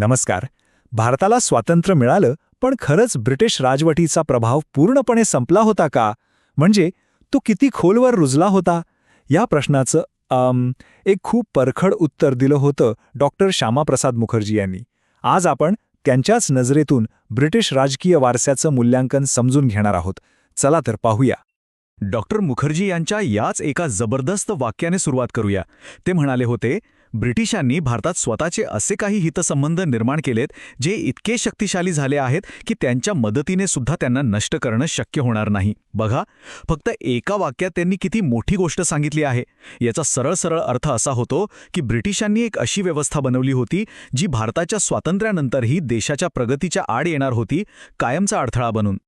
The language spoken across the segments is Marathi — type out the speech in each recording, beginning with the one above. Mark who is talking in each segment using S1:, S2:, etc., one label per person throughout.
S1: नमस्कार. भारताला स्वातंत्र्य मिळालं पण खरंच ब्रिटिश राजवटीचा प्रभाव पूर्णपणे संपला होता का? म्हणजे तो किती खोलवर रुजला होता? या प्रश्नाचं अम, एक खूप परखड उत्तर दिलं होतं डॉक्टर श्यामाप्रसाद मुखर्जी यांनी. आज आपण त्यांच्याच नजरेतून ब्रिटिश राजकीय वारसाचं मूल्यांकन समजून घेणार आहोत. चला तर पाहूया. डॉक्टर मुखर्जी यांच्या याच एका जबरदस्त वाक्याने सुरुवात करूया. ते म्हणाले होते ब्रिटिशांनी भारतात स्वतःचे असे काही हितसंबंध निर्माण केलेत जे इतके शक्तिशाली झाले आहेत की त्यांच्या मदतीने सुद्धा त्यांना नष्ट करणं शक्य होणार नाही. बघा फक्त एका वाक्यात त्यांनी किती मोठी गोष्ट सांगितली आहे. याचा सरळ सरळ अर्थ असा होतो की ब्रिटिशांनी एक अशी व्यवस्था बनवली होती जी भारताच्या स्वातंत्र्यानंतरही देशाच्या प्रगतीच्या आड येणार होती कायमचा अडथळा बनून.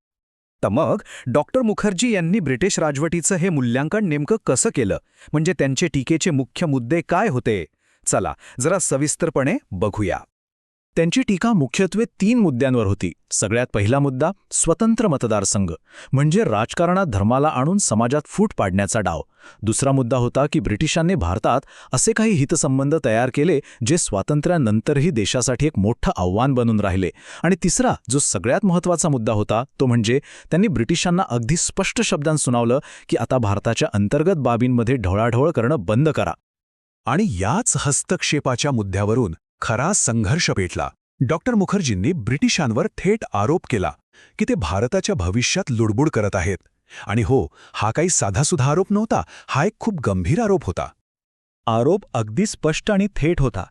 S2: तर मग डॉक्टर मुखर्जी यांनी ब्रिटिश राजवटीचं हे मूल्यांकन नेमकं कसं केलं? म्हणजे त्यांचे टीकेचे मुख्य मुद्दे काय होते? चला जरा सविस्तरपणे बघूया. त्यांची टीका मुख्यत्वे तीन मुद्द्यांवर होती. सगळ्यात पहिला मुद्दा स्वतंत्र मतदारसंघ म्हणजे राजकारणात धर्माला आणून समाजात फूट पाडण्याचा डाव. दुसरा मुद्दा होता की ब्रिटिशांनी भारतात असे काही हितसंबंध तयार केले जे स्वातंत्र्यानंतरही देशासाठी एक मोठं आव्हान बनून राहिले. आणि तिसरा जो सगळ्यात महत्त्वाचा मुद्दा होता तो म्हणजे त्यांनी ब्रिटिशांना अगदी स्पष्ट शब्दांत सुनावलं की आता भारताच्या अंतर्गत बाबींमध्ये ढवळाढवळ करणं बंद करा.
S3: आणि याच हस्तक्षेपाच्या मुद्द्यावरून खरा संघर्ष पेटला. डॉक्टर मुखर्जींनी ब्रिटिशांवर थेट आरोप केला की ते भारताच्या भविष्यात लुडबुड करत आहेत. आणि हो हा काही साधासुधा आरोप नव्हता हा एक खूप गंभीर आरोप होता.
S1: आरोप अगदी स्पष्ट आणि थेट होता.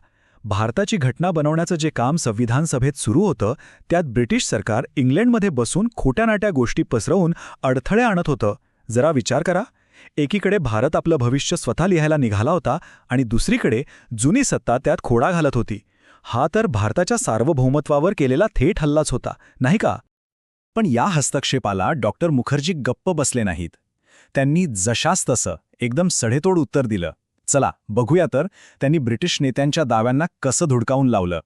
S1: भारताची घटना बनवण्याचं जे काम संविधान सभेत सुरू होतं त्यात ब्रिटिश सरकार इंग्लंडमध्ये बसून खोट्यानाट्या गोष्टी पसरवून अडथळे आणत होतं. जरा विचार करा. एकीकडे भारत आपलं भविष्य स्वतः लिहायला निघाला होता आणि दुसरीकडे जुनी सत्ता त्यात खोडा घालत होती. हा तर भारताच्या सार्वभौमत्वावर केलेला थेट हल्लाच होता नाही का?
S2: पण या हस्तक्षेपाला डॉक्टर मुखर्जी गप्प बसले नाहीत. त्यांनी जशास तसं एकदम सडेतोड उत्तर दिलं. चला बघूया तर त्यांनी ब्रिटिश नेत्यांच्या दाव्यांना कसं धुडकावून लावलं.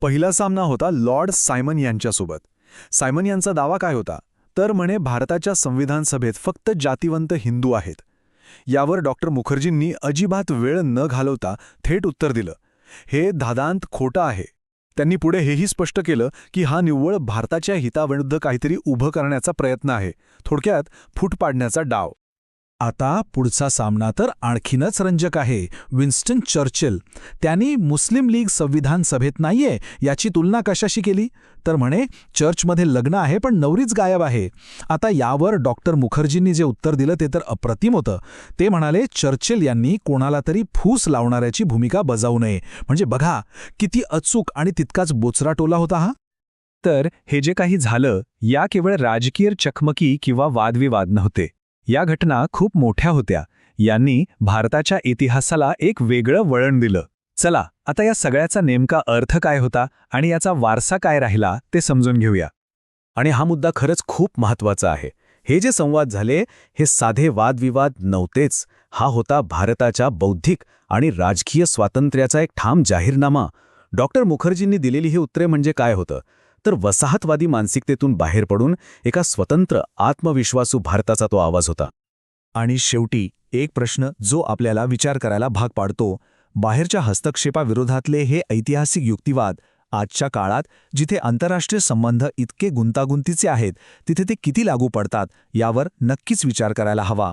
S2: पहिला सामना होता लॉर्ड सायमन यांच्यासोबत. सायमन यांचा दावा काय होता? तर म्हणे भारताच्या संविधान सभेत फक्त जातिवंत हिंदू आहेत. यावर डॉक्टर मुखर्जींनी अजिबात वेळ न घालवता थेट उत्तर दिलं. हे धादांत खोटं आहे. त्यांनी पुढे हेही स्पष्ट केलं की हा निव्वळ भारताच्या हिताविरुद्ध काहीतरी उभं करण्याचा प्रयत्न आहे. थोडक्यात फूट पाडण्याचा डाव. आता पुढचा सामना तर आणखीनच रंजक आहे. विन्स्टन चर्चिल त्यांनी मुस्लिम लीग संविधान सभेत नाहीये याची तुलना कशाशी केली? तर म्हणे चर्चमध्ये लग्न आहे पण नवरीच गायब आहे. आता यावर डॉक्टर मुखर्जींनी जे उत्तर दिलं ते तर अप्रतिम होतं. ते म्हणाले चर्चिल यांनी कोणाला तरी फूस लावणाऱ्याची भूमिका बजावू नये. म्हणजे बघा किती अचूक आणि तितकाच बोचरा टोला होता हा.
S1: तर हे जे काही झालं या केवळ राजकीय चकमकी किंवा वादविवाद नव्हते. या घटना खूप मोठ्या होत्या. यांनी भारताच्या इतिहासाला एक वेगळं वळण दिलं. चला आता या सगळ्याचा नेमका अर्थ काय होता आणि याचा वारसा काय राहिला ते समजून घेऊया.
S2: आणि हा मुद्दा खरंच खूप महत्त्वाचा आहे. हे जे संवाद झाले हे साधे वादविवाद नव्हतेच. हा होता भारताच्या बौद्धिक आणि राजकीय स्वातंत्र्याचा एक ठाम जाहीरनामा. डॉक्टर मुखर्जींनी दिलेली ही उत्तरे म्हणजे काय होतं? तर वसाहतवादी मानसिकतेतून बाहेर पडून एका स्वतंत्र आत्मविश्वासू भारताचा तो आवाज होता.
S1: आणि शेवटी एक प्रश्न जो आपल्याला विचार करायला भाग पाडतो बाहेरच्या हस्तक्षेपाविरोधातले हे ऐतिहासिक युक्तिवाद आजच्या काळात जिथे आंतरराष्ट्रीय संबंध इतके गुंतागुंतीचे आहेत तिथे ते किती लागू पडतात यावर नक्कीच विचार करायला हवा.